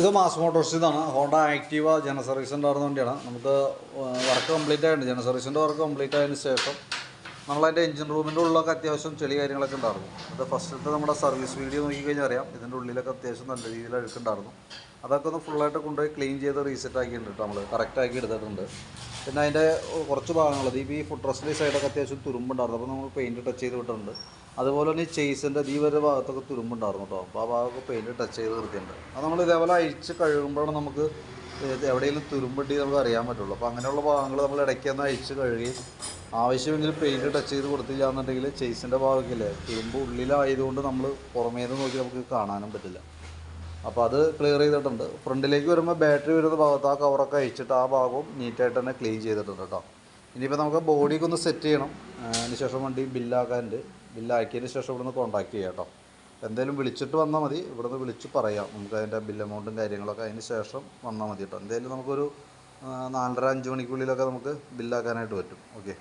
ഇത് മാസ് മോട്ടോഴ്സിൽ നിന്നാണ് Honda Activa ജന സർവീസ് ഉണ്ടായിരുന്ന വണ്ടിയാണ്. നമുക്ക് വർക്ക് കംപ്ലീറ്റ് ആയിട്ടുണ്ട്. ജന സർവീസിന്റെ വർക്ക് കംപ്ലീറ്റ് ആയതിനു ശേഷം നമ്മളതിന്റെ എഞ്ചിൻ റൂമിന്റെ ഉള്ളിലൊക്കെ അത്യാവശ്യം ചെളി കാര്യങ്ങളൊക്കെ ഉണ്ടായിരുന്നു. അത് ഫസ്റ്റത്തെ നമ്മുടെ സർവീസ് വീഡിയോ നോക്കിക്കഴിഞ്ഞാൽ അറിയാം ഇതിന്റെ ഉള്ളിലൊക്കെ അത്യാവശ്യം നല്ല രീതിയിൽ അഴുക്കുണ്ടായിരുന്നു അതൊക്കെ ഒന്ന് ഫുള്ളായിട്ട് കൊണ്ടുപോയി ക്ലീൻ ചെയ്ത് റീസെറ്റ് ആക്കിയിട്ടുണ്ട് നമ്മൾ കറക്റ്റ് ആക്കി എടുത്തിട്ടുണ്ട്. പിന്നെ അതിന്റെ കുറച്ച് ഭാഗങ്ങൾ ഈ ഫുഡ് സൈഡൊക്കെ അത്യാവശ്യം തുരുമ്പുണ്ടായിരുന്നു. അപ്പോൾ നമ്മൾ പെയിന്റ് ടച്ച് ചെയ്ത് വിട്ടിട്ടുണ്ട്. അതുപോലെ തന്നെ ചേസിന്റെ ഈ വരെ ഭാഗത്തൊക്കെ തുരുമ്പുണ്ടായിരുന്നു കേട്ടോ അപ്പോൾ ആ ഭാഗമൊക്കെ പെയിന്റ് ടച്ച് ചെയ്ത് നിർത്തിയിട്ടുണ്ട്. അത് നമ്മൾ ഇതേപോലെ അഴിച്ച് കഴുകുമ്പോഴാണ് നമുക്ക് എവിടെയെങ്കിലും തുരുമ്പുണ്ടി നമുക്ക് അറിയാൻ പറ്റുള്ളൂ. അപ്പോൾ അങ്ങനെയുള്ള ഭാഗങ്ങൾ നമ്മൾ ഇടയ്ക്ക് ഒന്ന് അഴിച്ച് കഴുകുകയും ആവശ്യമെങ്കിൽ പെയിന്റ് ടച്ച് ചെയ്ത് കൊടുത്തില്ല എന്നുണ്ടെങ്കിൽ ചേസിന്റെ ഭാഗമൊക്കെ തുരുമ്പ് ഉള്ളിലായതുകൊണ്ട് നമ്മൾ പുറമേ നിന്ന് നോക്കി നമുക്ക് കാണാനും പറ്റില്ല. അപ്പോൾ അത് ക്ലിയർ ചെയ്തിട്ടുണ്ട്. ഫ്രണ്ടിലേക്ക് വരുമ്പോൾ ബാറ്ററി വരുന്ന ഭാഗത്ത് ആ കവറൊക്കെ അയച്ചിട്ട് ആ ഭാഗവും നീറ്റായിട്ട് തന്നെ ക്ലീൻ ചെയ്തിട്ടുണ്ട് കേട്ടോ. ഇനിയിപ്പോൾ നമുക്ക് ബോഡിയൊക്കെ ഒന്ന് സെറ്റ് ചെയ്യണം. അതിന് ശേഷം വണ്ടി ബില്ലാക്കാനുണ്ട് ബില്ലാക്കിയതിന് ശേഷം ഇവിടുന്ന് കോൺടാക്ട് ചെയ്യാം കേട്ടോ. എന്തായാലും വിളിച്ചിട്ട് വന്നാൽ മതി. ഇവിടുന്ന് വിളിച്ച് പറയാം. നമുക്ക് അതിന്റെ ബില്ല് എമൗണ്ടും കാര്യങ്ങളൊക്കെ അതിന് ശേഷം വന്നാൽ മതി കേട്ടോ. എന്തായാലും നമുക്കൊരു നാലര അഞ്ച് മണിക്കുള്ളിലൊക്കെ നമുക്ക് ബില്ലാക്കാനായിട്ട് പറ്റും. ഓക്കെ